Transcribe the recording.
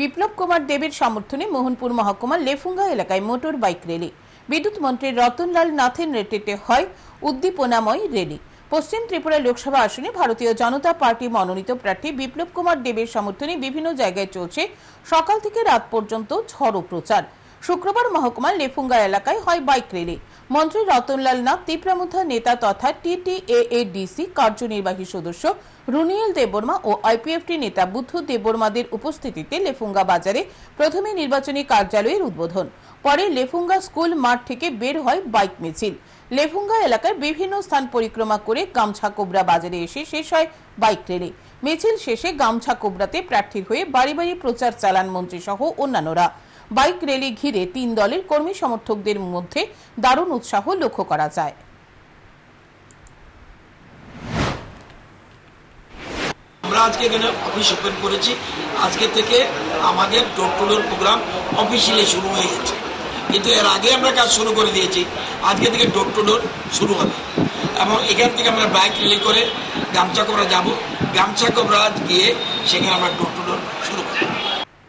বিপ্লব কুমার দেবের সমর্থনে মোহনপুর মহকুমার লেফুঙ্গা এলাকায় মোটর বাইক র্যালি। বিদ্যুৎ মন্ত্রী রতনলাল নাথের নেতৃত্বে হয় উদ্দীপনাময় র্যালি। পশ্চিম ত্রিপুরা লোকসভা আসনে ভারতীয় জনতা পার্টি মনোনীত প্রার্থী বিপ্লব কুমার দেবের সমর্থনে বিভিন্ন জায়গায় চলছে সকাল থেকে রাত পর্যন্ত ঝড়ো প্রচার। শুক্রবার মহকুমার লেফুঙ্গা এলাকায় হয় বাইক র্যালি। মন্ত্রী রতনলাল নাথ তীব্রামুথা নেতা তথা টিটিএএডিসি কার্যনির্বাহী সদস্য রুনিয়েল দেববর্মা ও আইপিএফটি নেতা বুদ্ধ দেববর্মাদের উপস্থিতিতে লেফুঙ্গা বাজারে প্রথমে নির্বাচনী কার্যালয়ের উদ্বোধন। পরে লেফুঙ্গা স্কুল মাঠ থেকে বের হয় বাইক মিছিল। লেফুঙ্গা এলাকার বিভিন্ন স্থান পরিক্রমা করে গামছা কোবরা বাজারে এসে শেষ হয় বাইক র্যালি মিছিল শেষে গামছা কোবরাতে প্রার্থীর হয়ে বাড়ি বাড়ি প্রচার চালান মন্ত্রী সহ অন্যান্যরা। বাইক র্যালি ঘিরে তিন দলের কর্মী সমর্থকদের মধ্যে দারুণ উৎসাহ লক্ষ্য করা যায়। আমরা আজকে এখানে অফিস ওপেন করেছি। আজকে থেকে আমাদের ডোর প্রোগ্রাম অফিসিয়ালি শুরু হয়ে গেছে। কিন্তু এর আগে আমরা কাজ শুরু করে দিয়েছি। আজকে থেকে ডোর শুরু হবে। এবং এখান থেকে আমরা বাইক রিলি করে গামছা কোবরা যাব। গামছা কোবরা গিয়ে সেখানে আমরা ডোর টু